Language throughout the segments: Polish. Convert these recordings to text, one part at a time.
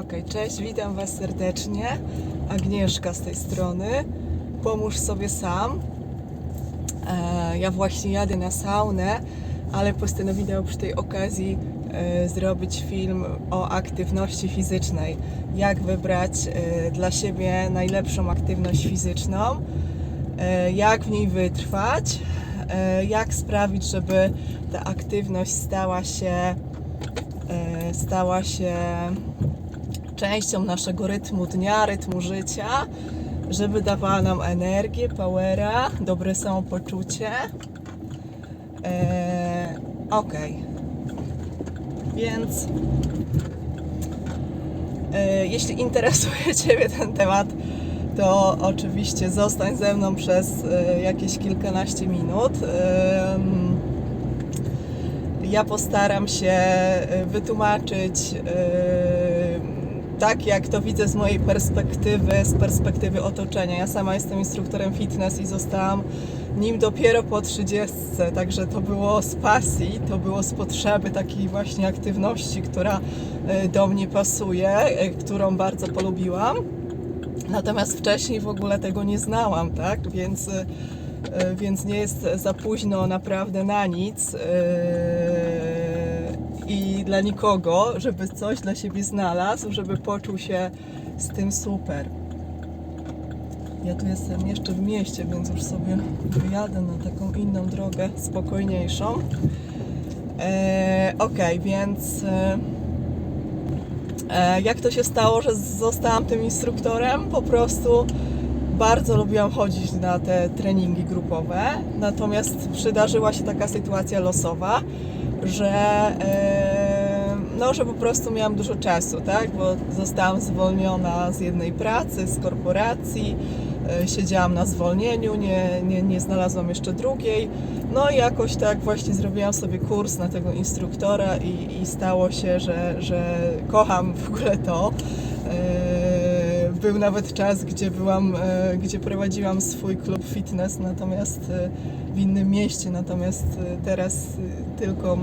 Okej, cześć, witam Was serdecznie. Agnieszka z tej strony. Pomóż sobie sam. E, ja właśnie jadę na saunę, ale postanowiłam przy tej okazji e, zrobić film o aktywności fizycznej. Jak wybrać e, dla siebie najlepszą aktywność fizyczną, e, jak w niej wytrwać, e, jak sprawić, żeby ta aktywność stała się, e, stała się częścią naszego rytmu dnia, rytmu życia, żeby dawała nam energię, powera, dobre samopoczucie. Eee, ok. Więc e, jeśli interesuje Ciebie ten temat, to oczywiście zostań ze mną przez e, jakieś kilkanaście minut. Em, ja postaram się e, wytłumaczyć e, tak, jak to widzę z mojej perspektywy, z perspektywy otoczenia. Ja sama jestem instruktorem fitness i zostałam nim dopiero po 30, także to było z pasji, to było z potrzeby takiej właśnie aktywności, która e, do mnie pasuje, e, którą bardzo polubiłam. Natomiast wcześniej w ogóle tego nie znałam, tak? Więc, e, więc nie jest za późno naprawdę na nic. I dla nikogo, żeby coś dla siebie znalazł, żeby poczuł się z tym super. Ja tu jestem jeszcze w mieście, więc już sobie wyjadę na taką inną drogę, spokojniejszą. E, Okej, więc e, e, jak to się stało, że zostałam tym instruktorem? Po prostu bardzo lubiłam chodzić na te treningi grupowe, natomiast przydarzyła się taka sytuacja losowa, że, e, no, że po prostu miałam dużo czasu, tak? bo zostałam zwolniona z jednej pracy, z korporacji, e, siedziałam na zwolnieniu, nie, nie, nie znalazłam jeszcze drugiej. No i jakoś tak właśnie zrobiłam sobie kurs na tego instruktora i, i stało się, że, że kocham w ogóle to. Był nawet czas, gdzie byłam, e, gdzie prowadziłam swój klub fitness, natomiast e, w innym mieście, natomiast e, teraz tylko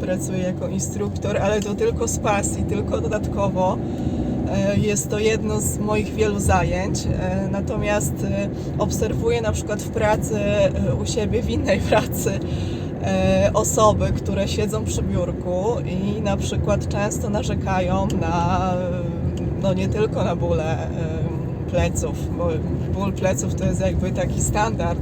pracuję jako instruktor, ale to tylko z pasji, tylko dodatkowo. Jest to jedno z moich wielu zajęć, natomiast obserwuję na przykład w pracy u siebie, w innej pracy, osoby, które siedzą przy biurku i na przykład często narzekają na, no nie tylko na bóle pleców, bo ból pleców to jest jakby taki standard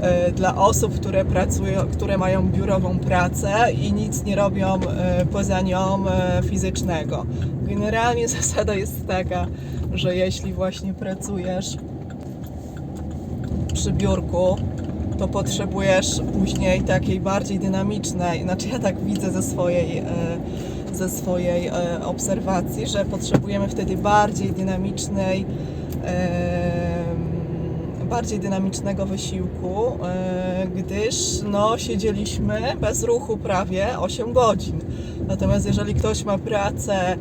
e, dla osób, które pracują, które mają biurową pracę i nic nie robią e, poza nią e, fizycznego. Generalnie zasada jest taka, że jeśli właśnie pracujesz przy biurku, to potrzebujesz później takiej bardziej dynamicznej, znaczy ja tak widzę ze swojej, ze swojej e, obserwacji, że potrzebujemy wtedy bardziej dynamicznej, bardziej dynamicznego wysiłku, e, gdyż no, siedzieliśmy bez ruchu prawie 8 godzin. Natomiast jeżeli ktoś ma pracę e,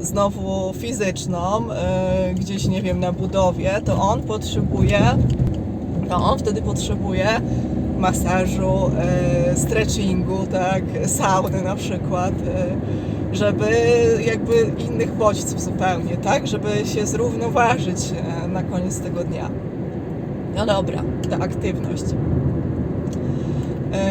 znowu fizyczną, gdzieś nie wiem, na budowie, to on potrzebuje to on wtedy potrzebuje masażu, e, stretchingu, tak, sauny na przykład, e, żeby jakby innych bodźców zupełnie, tak, żeby się zrównoważyć e, na koniec tego dnia. No dobra, ta aktywność.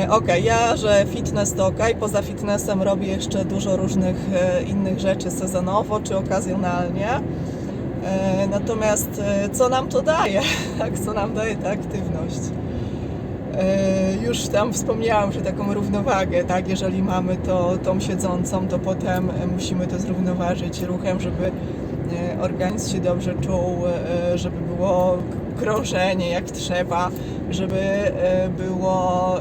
Okej, ja, że fitness to ok, poza fitnessem robię jeszcze dużo różnych innych rzeczy sezonowo czy okazjonalnie. Natomiast co nam to daje? Tak, co nam daje ta aktywność? E, Już tam wspomniałam, że taką równowagę, tak, jeżeli mamy to, tą siedzącą, to potem e, musimy to zrównoważyć ruchem, żeby e, organizm się dobrze czuł, żeby było krążenie jak trzeba, żeby e, było,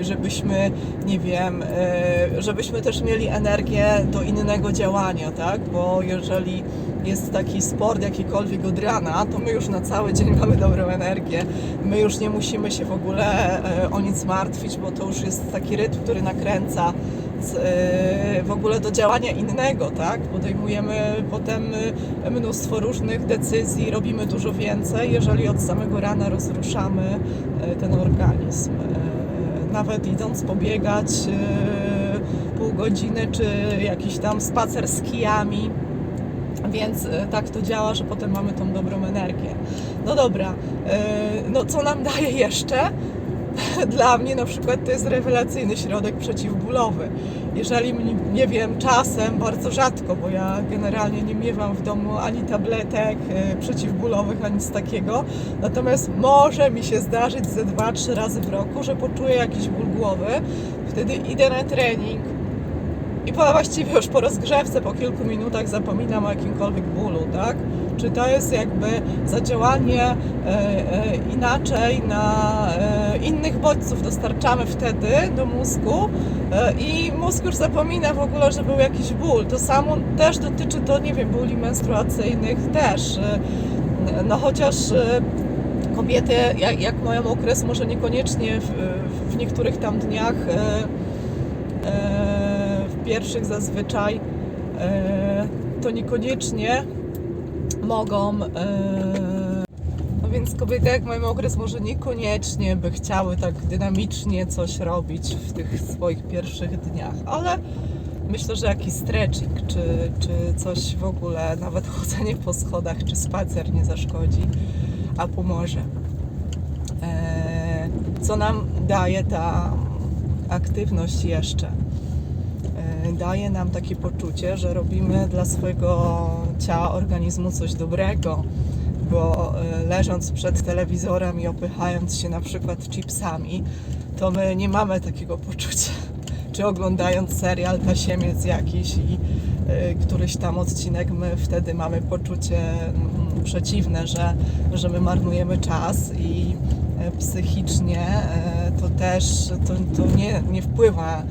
e, żebyśmy, nie wiem, e, żebyśmy też mieli energię do innego działania, tak, bo jeżeli jest taki sport jakikolwiek od rana, to my już na cały dzień mamy dobrą energię. My już nie musimy się w ogóle o nic martwić, bo to już jest taki rytm, który nakręca w ogóle do działania innego, tak? Podejmujemy potem e, mnóstwo różnych decyzji, robimy dużo więcej, jeżeli od samego rana rozruszamy e, ten organizm. Nawet idąc pobiegać pół godziny, czy jakiś tam spacer z kijami, Więc tak to działa, że potem mamy tą dobrą energię. No dobra, no co nam daje jeszcze? Dla mnie na przykład to jest rewelacyjny środek przeciwbólowy. Jeżeli, nie wiem, czasem, bardzo rzadko, bo ja generalnie nie miewam w domu ani tabletek e, przeciwbólowych, ani nic takiego, natomiast może mi się zdarzyć ze dwa, trzy razy w roku, że poczuję jakiś ból głowy, wtedy idę na trening, i po, właściwie już po rozgrzewce, po kilku minutach zapominam o jakimkolwiek bólu, tak? Czy to jest jakby zadziałanie e, e, inaczej na e, innych bodźców dostarczamy wtedy do mózgu i mózg już zapomina w ogóle, że był jakiś ból. To samo też dotyczy to, nie wiem, bóli menstruacyjnych też. No chociaż kobiety, jak, mają okres, może niekoniecznie w, niektórych tam dniach w pierwszych zazwyczaj to niekoniecznie mogą. E, no więc kobiety, jak mają okres, może niekoniecznie by chciały tak dynamicznie coś robić w tych swoich pierwszych dniach, ale myślę, że jakiś stretching, czy, czy coś w ogóle, nawet chodzenie po schodach, czy spacer nie zaszkodzi, a pomoże. E, co nam daje ta aktywność jeszcze? Daje nam takie poczucie, że robimy dla swojego ciała, organizmu coś dobrego, bo e, leżąc przed telewizorem i opychając się na przykład chipsami, to my nie mamy takiego poczucia. Czy oglądając serial Tasiemiec jakiś i e, któryś tam odcinek, my wtedy mamy poczucie mm, przeciwne, że, że my marnujemy czas i e, psychicznie to też to, to nie, nie wpływa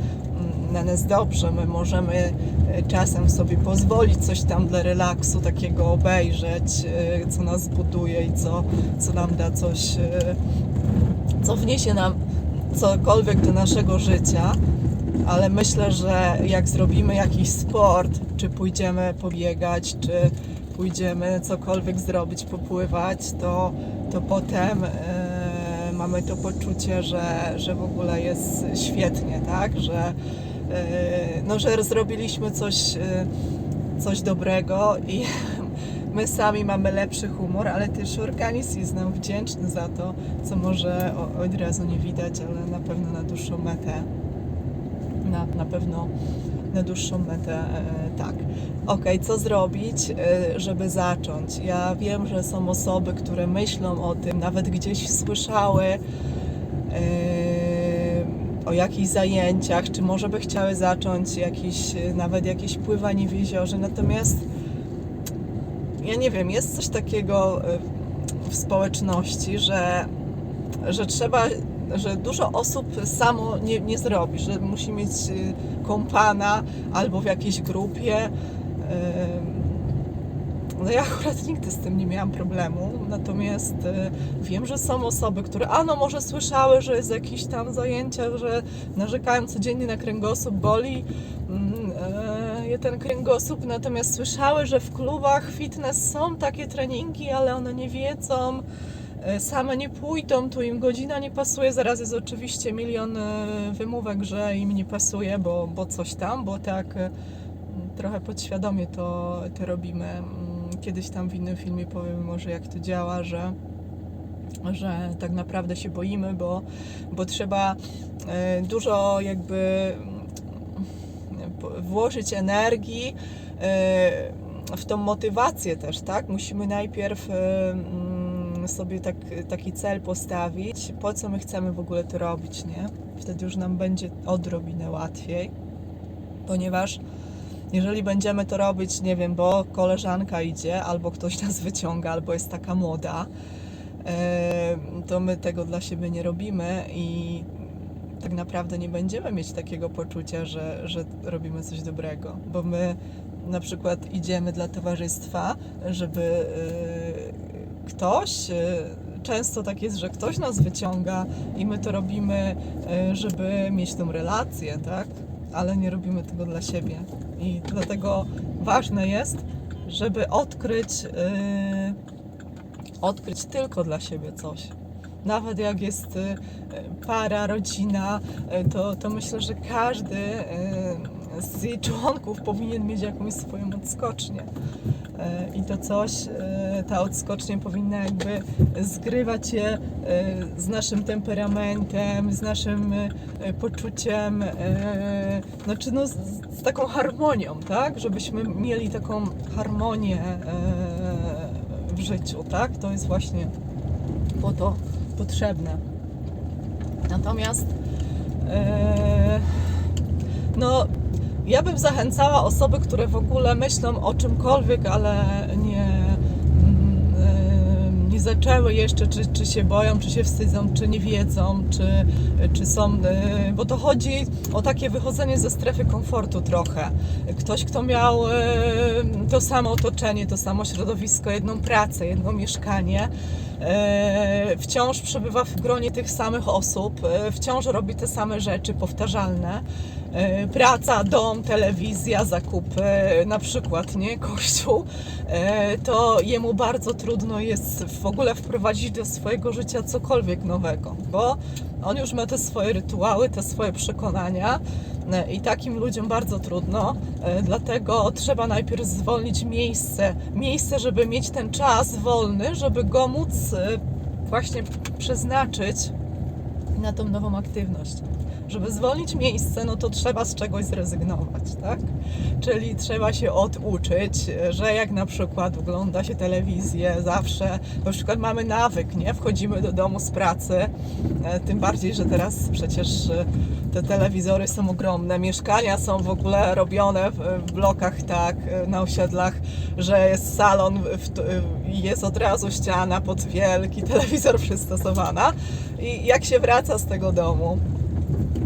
na nas dobrze. My możemy e, czasem sobie pozwolić coś tam dla relaksu takiego obejrzeć, e, co nas buduje i co, co nam da coś, e, co wniesie nam cokolwiek do naszego życia. Ale myślę, że jak zrobimy jakiś sport, czy pójdziemy pobiegać, czy pójdziemy cokolwiek zrobić, popływać, to, to potem mamy to poczucie, że, że w ogóle jest świetnie, tak? Że, no, że zrobiliśmy coś, e, coś dobrego i my sami mamy lepszy humor, ale też organizm jest nam wdzięczny za to, co może od razu nie widać, ale na pewno na dłuższą metę na, na pewno na dłuższą metę e, tak. Ok, co zrobić, e, żeby zacząć? Ja wiem, że są osoby, które myślą o tym, nawet gdzieś słyszały e, o jakichś zajęciach, czy może by chciały zacząć jakieś, e, nawet jakieś pływanie w jeziorze, natomiast ja nie wiem, jest coś takiego e, w społeczności, że, że trzeba, że dużo osób samo nie, nie zrobi, że musi mieć y, kompana albo w jakiejś grupie. Ym, No ja akurat nigdy z tym nie miałam problemu, natomiast y, wiem, że są osoby, które ano może słyszały, że jest jakieś tam zajęcia, że narzekają codziennie na kręgosłup, boli mm, e, je ten kręgosłup, natomiast słyszały, że w klubach fitness są takie treningi, ale one nie wiedzą, e, same nie pójdą, tu im godzina nie pasuje, zaraz jest oczywiście milion e, wymówek, że im nie pasuje, bo, bo coś tam, bo tak e, trochę podświadomie to, to robimy. Kiedyś tam w innym filmie powiem może jak to działa, że że tak naprawdę się boimy, bo, bo trzeba e, dużo jakby włożyć energii e, w tą motywację też, tak? Musimy najpierw e, mm, sobie tak, taki cel postawić, po co my chcemy w ogóle to robić, nie? Wtedy już nam będzie odrobinę łatwiej, ponieważ jeżeli będziemy to robić, nie wiem, bo koleżanka idzie, albo ktoś nas wyciąga, albo jest taka moda, e, to my tego dla siebie nie robimy i tak naprawdę nie będziemy mieć takiego poczucia, że, że robimy coś dobrego, bo my na przykład idziemy dla towarzystwa, żeby e, ktoś, e, często tak jest, że ktoś nas wyciąga i my to robimy, żeby mieć tą relację, tak? Ale nie robimy tego dla siebie. I dlatego ważne jest, żeby odkryć, yy, odkryć tylko dla siebie coś. Nawet jak jest y, para, rodzina, y, to, to myślę, że każdy y, z jej członków powinien mieć jakąś swoją odskocznię. E, I to coś, e, ta odskocznia powinna jakby zgrywać się e, z naszym temperamentem, z naszym poczuciem, znaczy no z, taką harmonią, tak? Żebyśmy mieli taką harmonię w życiu, tak? To jest właśnie po to potrzebne. Natomiast no, ja bym zachęcała osoby, które w ogóle myślą o czymkolwiek, ale nie, mm, e, nie zaczęły jeszcze, czy, czy się boją, czy się wstydzą, czy nie wiedzą, czy, czy są. e, Bo to chodzi o takie wychodzenie ze strefy komfortu trochę. Ktoś, kto miał e, to samo otoczenie, to samo środowisko, jedną pracę, jedno mieszkanie, wciąż przebywa w gronie tych samych osób, wciąż robi te same rzeczy powtarzalne. E, Praca, dom, telewizja, zakupy, na przykład, nie, kościół, e, to jemu bardzo trudno jest w ogóle wprowadzić do swojego życia cokolwiek nowego, bo on już ma te swoje rytuały, te swoje przekonania e, i takim ludziom bardzo trudno, e, dlatego trzeba najpierw zwolnić miejsce, miejsce, żeby mieć ten czas wolny, żeby go móc e, właśnie przeznaczyć na tą nową aktywność. Żeby zwolnić miejsce, no to trzeba z czegoś zrezygnować, tak? Czyli trzeba się oduczyć, że jak na przykład ogląda się telewizję zawsze, na przykład mamy nawyk, nie? Wchodzimy do domu z pracy, e, tym bardziej, że teraz przecież e, te telewizory są ogromne, mieszkania są w ogóle robione w, w blokach tak, na osiedlach, że jest salon i jest od razu ściana pod wielki telewizor przystosowana i jak się wraca z tego domu,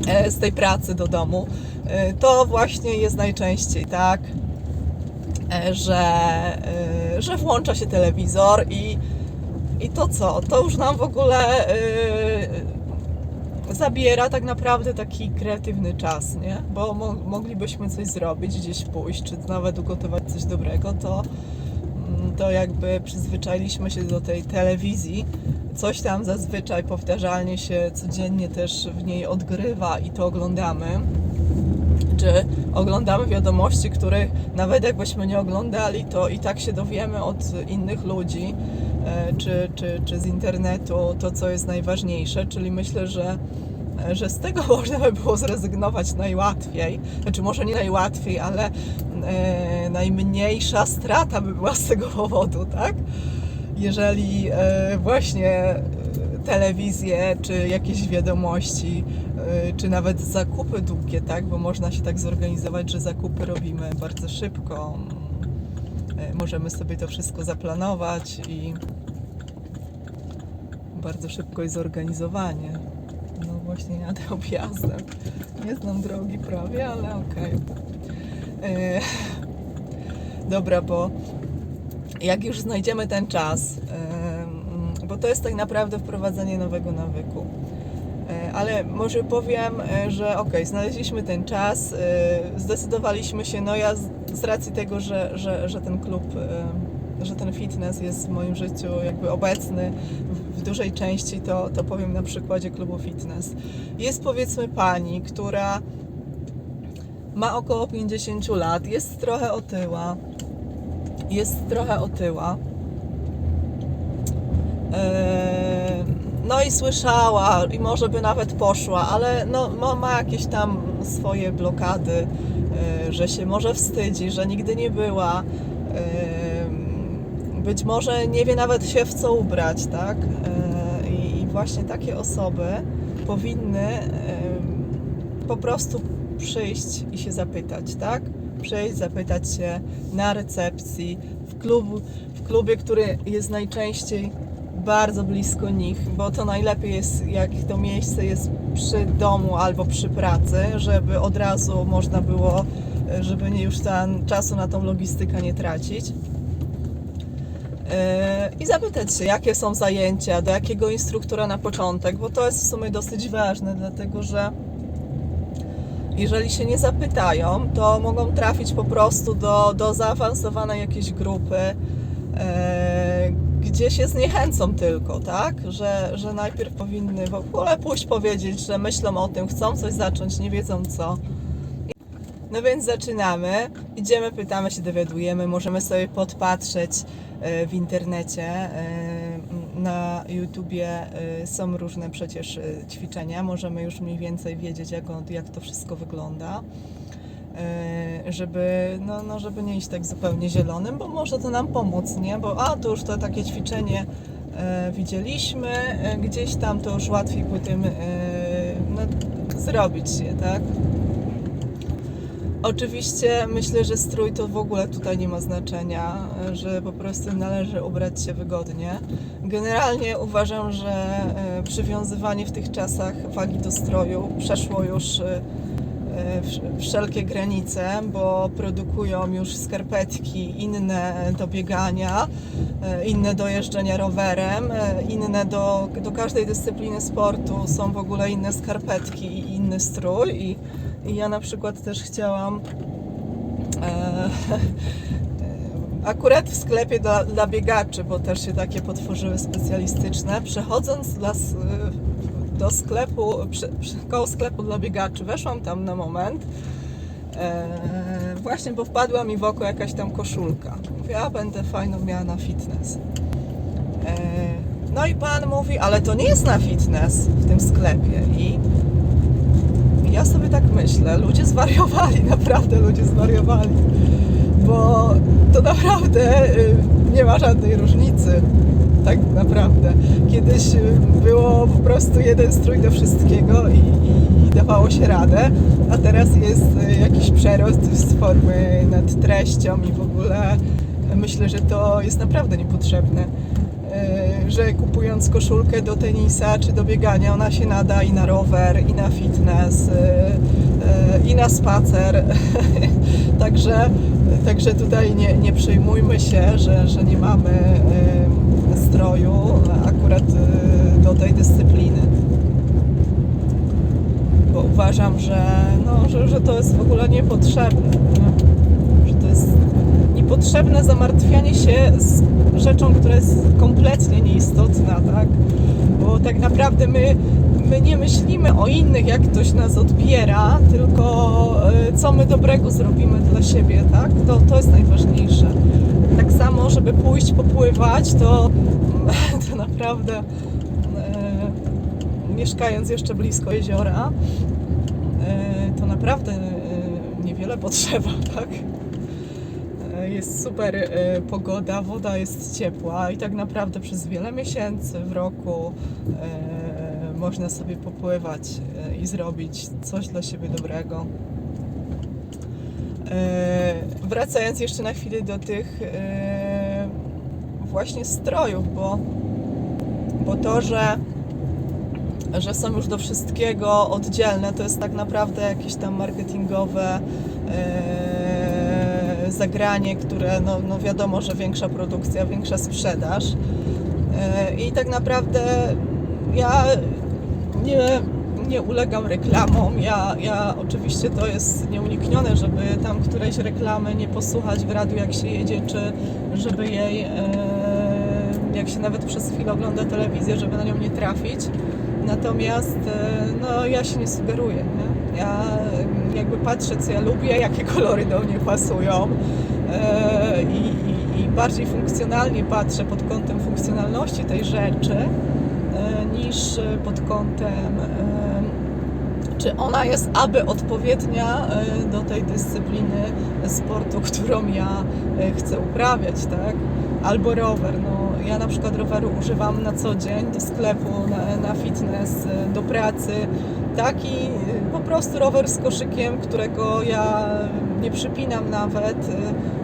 e, z tej pracy do domu, e, to właśnie jest najczęściej tak, e, że, że włącza się telewizor i, i to co? To już nam w ogóle zabiera tak naprawdę taki kreatywny czas, nie? Bo mo moglibyśmy coś zrobić, gdzieś pójść, czy nawet ugotować coś dobrego, to, mm, to jakby przyzwyczailiśmy się do tej telewizji. Coś tam zazwyczaj powtarzalnie się codziennie też w niej odgrywa i to oglądamy. Czy oglądamy wiadomości, których nawet jakbyśmy nie oglądali, to i tak się dowiemy od innych ludzi, e, czy, czy, czy z internetu to, co jest najważniejsze. Czyli myślę, że, że z tego można by było zrezygnować najłatwiej. Znaczy, może nie najłatwiej, ale e, najmniejsza strata by była z tego powodu, tak? Jeżeli e, właśnie e, telewizję, czy jakieś wiadomości, czy nawet zakupy długie, tak? Bo można się tak zorganizować, że zakupy robimy bardzo szybko. Możemy sobie to wszystko zaplanować i bardzo szybko jest zorganizowanie. Właśnie jadę objazdem. Nie znam drogi prawie, ale okej. E, Dobra, bo jak już znajdziemy ten czas, bo to jest tak naprawdę wprowadzenie nowego nawyku. E, Ale może powiem, e, że ok, znaleźliśmy ten czas, zdecydowaliśmy się, no ja z, racji tego, że, że, że ten klub, że ten fitness jest w moim życiu jakby obecny w dużej części, to, to powiem na przykładzie klubu fitness. Jest powiedzmy pani, która ma około 50 lat, jest trochę otyła, jest trochę otyła. Eee, No i słyszała, i może by nawet poszła, ale no, ma, jakieś tam swoje blokady, e, że się może wstydzi, że nigdy nie była. Być może nie wie nawet się w co ubrać, tak? Eee, I właśnie takie osoby powinny po prostu przyjść i się zapytać, tak? Przyjść, zapytać się na recepcji, w, klubu, w klubie, który jest najczęściej bardzo blisko nich, bo to najlepiej jest, jak to miejsce jest przy domu albo przy pracy, żeby od razu można było, e, żeby nie już tam czasu na tą logistykę nie tracić. E, I zapytać się, jakie są zajęcia, do jakiego instruktora na początek, bo to jest w sumie dosyć ważne, dlatego że jeżeli się nie zapytają, to mogą trafić po prostu do, do zaawansowanej jakiejś grupy, e, gdzie się zniechęcą tylko, tak? Że, że najpierw powinny w ogóle pójść powiedzieć, że myślą o tym, chcą coś zacząć, nie wiedzą co. No więc zaczynamy. Idziemy, pytamy się, dowiadujemy. Możemy sobie podpatrzeć e, w internecie. e, Na YouTubie e, są różne przecież ćwiczenia. Możemy już mniej więcej wiedzieć, jak, on, jak to wszystko wygląda. Żeby, no, no, żeby nie iść tak zupełnie zielonym, bo może to nam pomóc, nie? Bo a to już to takie ćwiczenie widzieliśmy, gdzieś tam to już łatwiej po tym no, zrobić się, tak? Oczywiście myślę, że strój to w ogóle tutaj nie ma znaczenia, że po prostu należy ubrać się wygodnie. Generalnie uważam, że e, przywiązywanie w tych czasach wagi do stroju przeszło już e, wsz- wszelkie granice, bo produkują już skarpetki inne do biegania, e, inne do jeżdżenia rowerem, inne do, do każdej dyscypliny sportu są w ogóle inne skarpetki i inny strój. I, i ja na przykład też chciałam e, akurat w sklepie dla, dla biegaczy, bo też się takie potworzyły specjalistyczne, przechodząc dla, do sklepu, przy, przy, koło sklepu dla biegaczy, weszłam tam na moment, e, właśnie bo wpadła mi w oko jakaś tam koszulka. Mówię, a będę fajną miała na fitness. E, no i pan mówi, ale to nie jest na fitness w tym sklepie i ja sobie tak myślę, ludzie zwariowali, naprawdę ludzie zwariowali, bo to naprawdę y, nie ma żadnej różnicy, tak naprawdę. Kiedyś y, było po prostu jeden strój do wszystkiego i, i, i dawało się radę, a teraz jest y, jakiś przerost z formy nad treścią i w ogóle myślę, że to jest naprawdę niepotrzebne że kupując koszulkę do tenisa czy do biegania, ona się nada i na rower, i na fitness, e, e, i na spacer. także, także tutaj nie, nie przejmujmy się, że, że nie mamy e, stroju akurat do tej dyscypliny. Bo uważam, że, no, że, że to jest w ogóle niepotrzebne. Nie? Że to jest niepotrzebne zamartwianie się z rzeczą, która jest kompletnie nieistotna, tak? Bo tak naprawdę my, my nie myślimy o innych, jak ktoś nas odbiera, tylko e, co my dobrego zrobimy dla siebie, tak? To, to jest najważniejsze. Tak samo, żeby pójść popływać, to, to naprawdę e, mieszkając jeszcze blisko jeziora, e, to naprawdę e, niewiele potrzeba, tak? Jest super e, pogoda, woda jest ciepła i tak naprawdę przez wiele miesięcy w roku e, można sobie popływać e, i zrobić coś dla siebie dobrego. Wracając jeszcze na chwilę do tych właśnie strojów, bo, bo to, że że są już do wszystkiego oddzielne, to jest tak naprawdę jakieś tam marketingowe zagranie, które no, no wiadomo, że większa produkcja, większa sprzedaż. E, I tak naprawdę ja nie, nie ulegam reklamom. Ja, ja oczywiście to jest nieuniknione, żeby tam którejś reklamy nie posłuchać w radiu jak się jedzie, czy żeby jej e, jak się nawet przez chwilę ogląda telewizję, żeby na nią nie trafić. Natomiast e, no, ja się nie sugeruję. Nie? Ja jakby patrzę, co ja lubię, jakie kolory do mnie pasują e, i, i, i bardziej funkcjonalnie patrzę pod kątem funkcjonalności tej rzeczy e, niż pod kątem e, czy ona jest aby odpowiednia do tej dyscypliny sportu, którą ja chcę uprawiać, tak? Albo rower. No, ja na przykład roweru używam na co dzień do sklepu, na, na fitness, do pracy. Taki e, po prostu rower z koszykiem, którego ja nie przypinam nawet. E,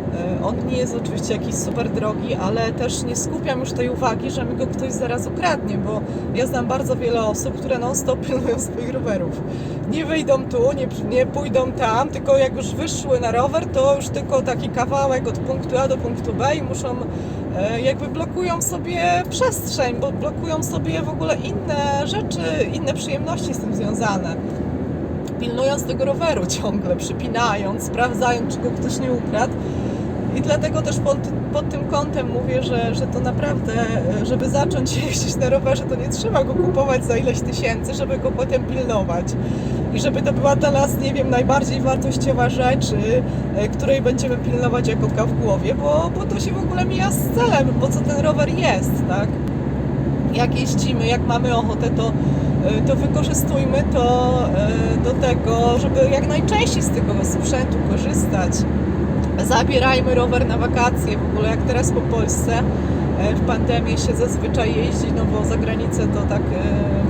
On nie jest oczywiście jakiś super drogi, ale też nie skupiam już tej uwagi, że mi go ktoś zaraz ukradnie, bo ja znam bardzo wiele osób, które non-stop pilnują swoich rowerów. Nie wyjdą tu, nie, nie pójdą tam, tylko jak już wyszły na rower, to już tylko taki kawałek od punktu A do punktu B i muszą, jakby blokują sobie przestrzeń, bo blokują sobie w ogóle inne rzeczy, inne przyjemności z tym związane pilnując tego roweru ciągle, przypinając, sprawdzając, czy go ktoś nie ukradł. I dlatego też pod, pod tym kątem mówię, że, że to naprawdę, żeby zacząć jeździć na rowerze, to nie trzeba go kupować za ileś tysięcy, żeby go potem pilnować. I żeby to była dla nas, nie wiem, najbardziej wartościowa rzecz, y, e, której będziemy pilnować jak oka w głowie, bo, bo to się w ogóle mija z celem, po co ten rower jest, tak? Jak jeździmy, jak mamy ochotę, to, y, to wykorzystujmy to y, do tego, żeby jak najczęściej z tego sprzętu korzystać zabierajmy rower na wakacje, w ogóle jak teraz po Polsce e, w pandemii się zazwyczaj jeździ, no bo za granicę to tak e,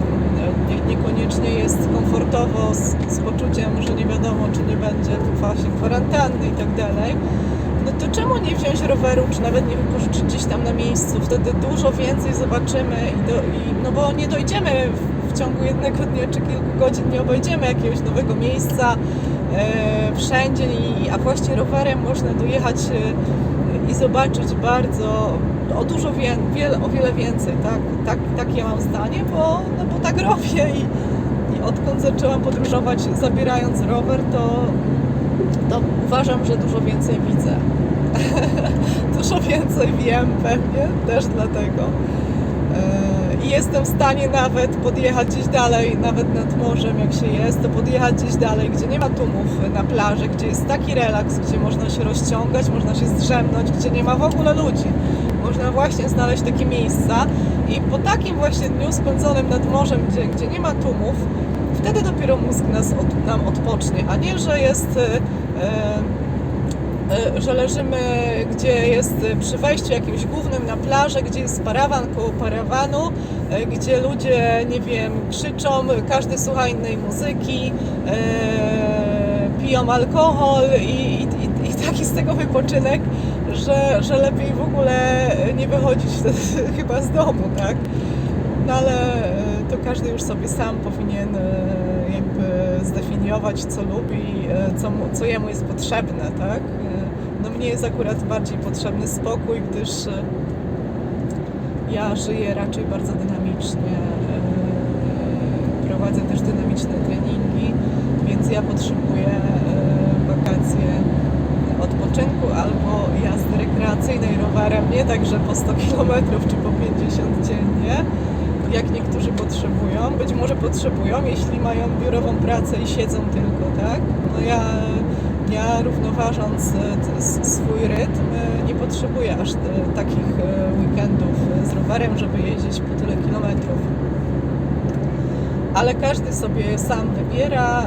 nie, niekoniecznie jest komfortowo z, z poczuciem, że nie wiadomo czy nie będzie właśnie kwarantanny i tak dalej. No to czemu nie wziąć roweru, czy nawet nie wypożyczyć gdzieś tam na miejscu? Wtedy dużo więcej zobaczymy i, do, i no bo nie dojdziemy w, w ciągu jednego dnia czy kilku godzin, nie obejdziemy jakiegoś nowego miejsca, wszędzie, i, a właśnie rowerem można dojechać e, i zobaczyć bardzo, o dużo wie, wiele, o wiele więcej, tak, tak, tak ja mam zdanie, bo, no bo tak robię i, i odkąd zaczęłam podróżować zabierając rower, to, to uważam, że dużo więcej widzę. dużo więcej wiem pewnie, też dlatego. I jestem w stanie nawet podjechać gdzieś dalej, nawet nad morzem jak się jest, to podjechać gdzieś dalej, gdzie nie ma tłumów na plaży, gdzie jest taki relaks, gdzie można się rozciągać, można się zdrzemnąć, gdzie nie ma w ogóle ludzi. Można właśnie znaleźć takie miejsca i po takim właśnie dniu spędzonym nad morzem, gdzie, gdzie nie ma tłumów, wtedy dopiero mózg nas od, nam odpocznie, a nie, że jest... E, że leżymy, gdzie jest przy wejściu jakimś głównym na plażę, gdzie jest parawan koło parawanu, e, gdzie ludzie, nie wiem, krzyczą, każdy słucha innej muzyki, e, piją alkohol i, i, i taki z tego wypoczynek, że, że lepiej w ogóle nie wychodzić chyba z domu, tak? No ale e, to każdy już sobie sam powinien jakby zdefiniować, co lubi, co, mu, co jemu jest potrzebne, tak? Mnie jest akurat bardziej potrzebny spokój, gdyż e, ja żyję raczej bardzo dynamicznie. e, Prowadzę też dynamiczne treningi, więc ja potrzebuję e, wakacje odpoczynku albo jazdy rekreacyjnej rowerem, nie tak, że po 100 km czy po 50 dziennie, jak niektórzy potrzebują. Być może potrzebują, jeśli mają biurową pracę i siedzą tylko, tak? No ja ja równoważąc e, swój rytm e, nie potrzebuję aż e, takich weekendów z rowerem, żeby jeździć po tyle kilometrów. Ale każdy sobie sam wybiera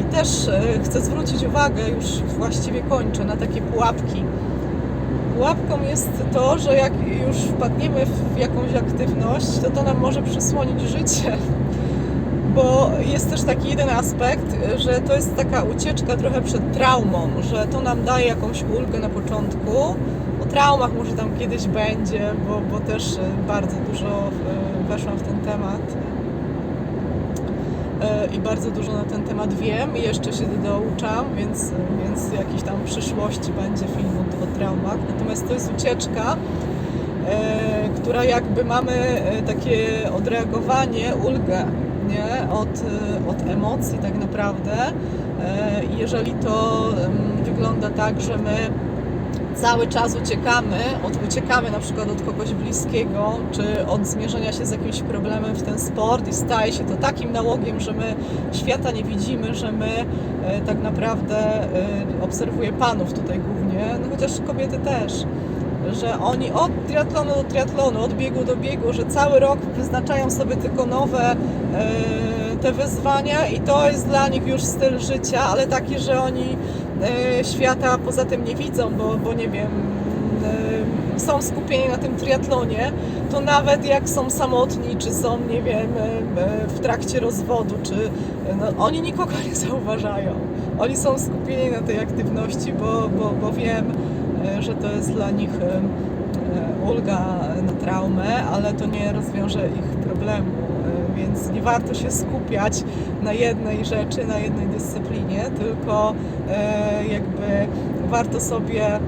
i też chcę zwrócić uwagę, już właściwie kończę, na takie pułapki. Pułapką jest to, że jak już wpadniemy w jakąś aktywność, to to nam może przysłonić życie bo jest też taki jeden aspekt, że to jest taka ucieczka trochę przed traumą, że to nam daje jakąś ulgę na początku. O traumach może tam kiedyś będzie, bo, bo też e, bardzo dużo e, weszłam w ten temat E, i bardzo dużo na ten temat wiem i jeszcze się douczam, więc, więc jakiś tam w przyszłości będzie film o, traumach. Natomiast to jest ucieczka, która jakby mamy takie odreagowanie, ulgę nie? Od, e, od emocji tak naprawdę. E, jeżeli to wygląda tak, że my cały czas uciekamy, od, uciekamy na przykład od kogoś bliskiego, czy od zmierzenia się z jakimś problemem w ten sport i staje się to takim nałogiem, że my świata nie widzimy, że my e, tak naprawdę e, obserwuję panów tutaj głównie, no chociaż kobiety też, że oni od triatlonu do triatlonu, od biegu do biegu, że cały rok wyznaczają sobie tylko nowe e, te wyzwania i to jest dla nich już styl życia, ale taki, że oni e, świata poza tym nie widzą, bo, bo nie wiem, e, są skupieni na tym triatlonie, to nawet jak są samotni, czy są, nie wiem, w trakcie rozwodu, czy no, oni nikogo nie zauważają. Oni są skupieni na tej aktywności, bo, bo, bo wiem, że to jest dla nich e, e, ulga na traumę, ale to nie rozwiąże ich problemu, e, więc nie warto się skupiać na jednej rzeczy, na jednej dyscyplinie, tylko e, jakby warto sobie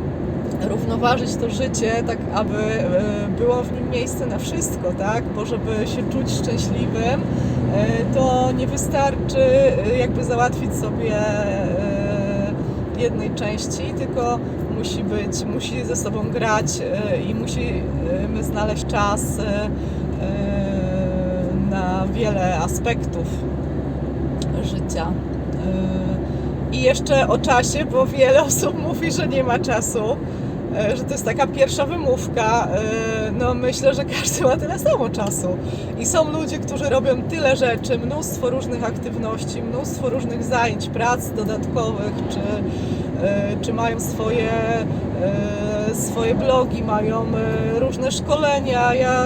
równoważyć to życie, tak aby e, było w nim miejsce na wszystko, tak? Bo żeby się czuć szczęśliwym, e, to nie wystarczy e, jakby załatwić sobie e, jednej części, tylko musi być, musi ze sobą grać e, i musimy znaleźć czas e, e, na wiele aspektów życia. I jeszcze o czasie, bo wiele osób mówi, że nie ma czasu, że to jest taka pierwsza wymówka. E, No myślę, że każdy ma tyle samo czasu. I są ludzie, którzy robią tyle rzeczy, mnóstwo różnych aktywności, mnóstwo różnych zajęć, prac dodatkowych, czy, e, czy mają swoje, e, swoje blogi, mają e, różne szkolenia. Ja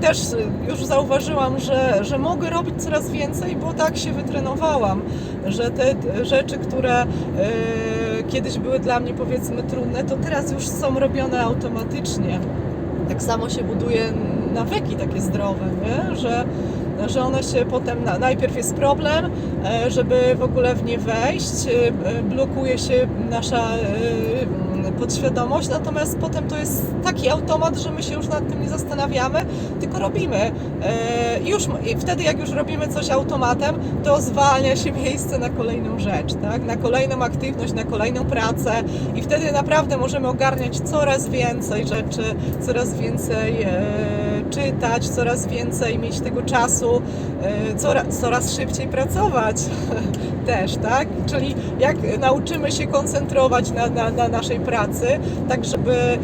też już zauważyłam, że, że mogę robić coraz więcej, bo tak się wytrenowałam, że te rzeczy, które e, kiedyś były dla mnie powiedzmy trudne, to teraz już są robione automatycznie. Tak samo się buduje nawyki takie zdrowe, nie? Że, że one się potem, na, najpierw jest problem, e, żeby w ogóle w nie wejść, e, blokuje się nasza e, podświadomość, natomiast potem to jest taki automat, że my się już nad tym nie zastanawiamy, tylko robimy. E, już wtedy, jak już robimy coś automatem, to zwalnia się miejsce na kolejną rzecz, tak? na kolejną aktywność, na kolejną pracę i wtedy naprawdę możemy ogarniać coraz więcej rzeczy, coraz więcej e, czytać, coraz więcej mieć tego czasu, e, coraz, coraz szybciej pracować też, tak? Czyli jak nauczymy się koncentrować na, na, na naszej pracy, tak żeby, e,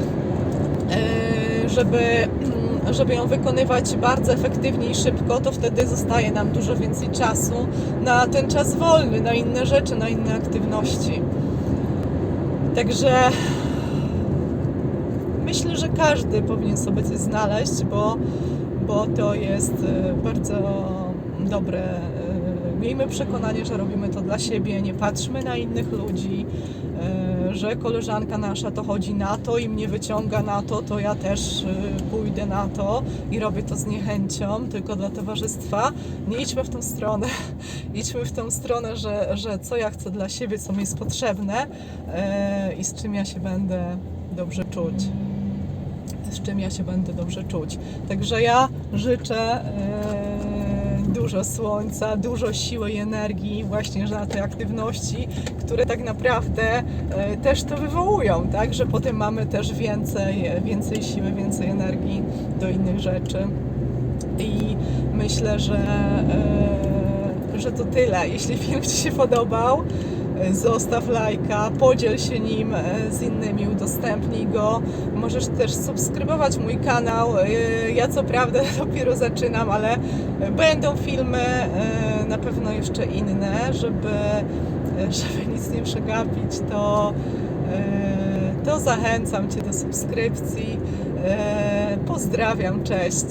żeby, mm, żeby ją wykonywać bardzo efektywnie i szybko, to wtedy zostaje nam dużo więcej czasu na ten czas wolny, na inne rzeczy, na inne aktywności. Także myślę, że każdy powinien sobie coś znaleźć, bo, bo to jest e, bardzo dobre. e, Miejmy przekonanie, że robimy to dla siebie, nie patrzmy na innych ludzi, e, że koleżanka nasza to chodzi na to i mnie wyciąga na to, to ja też pójdę na to i robię to z niechęcią, tylko dla towarzystwa. Nie idźmy w tą stronę. Idźmy w tą stronę, że, że co ja chcę dla siebie, co mi jest potrzebne i z czym ja się będę dobrze czuć z czym ja się będę dobrze czuć. Także ja życzę e, dużo słońca, dużo siły i energii właśnie na te aktywności, które tak naprawdę e, też to wywołują, tak? Że potem mamy też więcej, więcej siły, więcej energii do innych rzeczy. I myślę, że, e, że to tyle. Jeśli film Ci się podobał, e, zostaw lajka, podziel się nim e, z innymi, udostępnij go. Możesz też subskrybować mój kanał. E, Ja co prawda dopiero zaczynam, ale będą filmy e, na pewno jeszcze inne, żeby, żeby nic nie przegapić, to, to zachęcam Cię do subskrypcji. Pozdrawiam, cześć.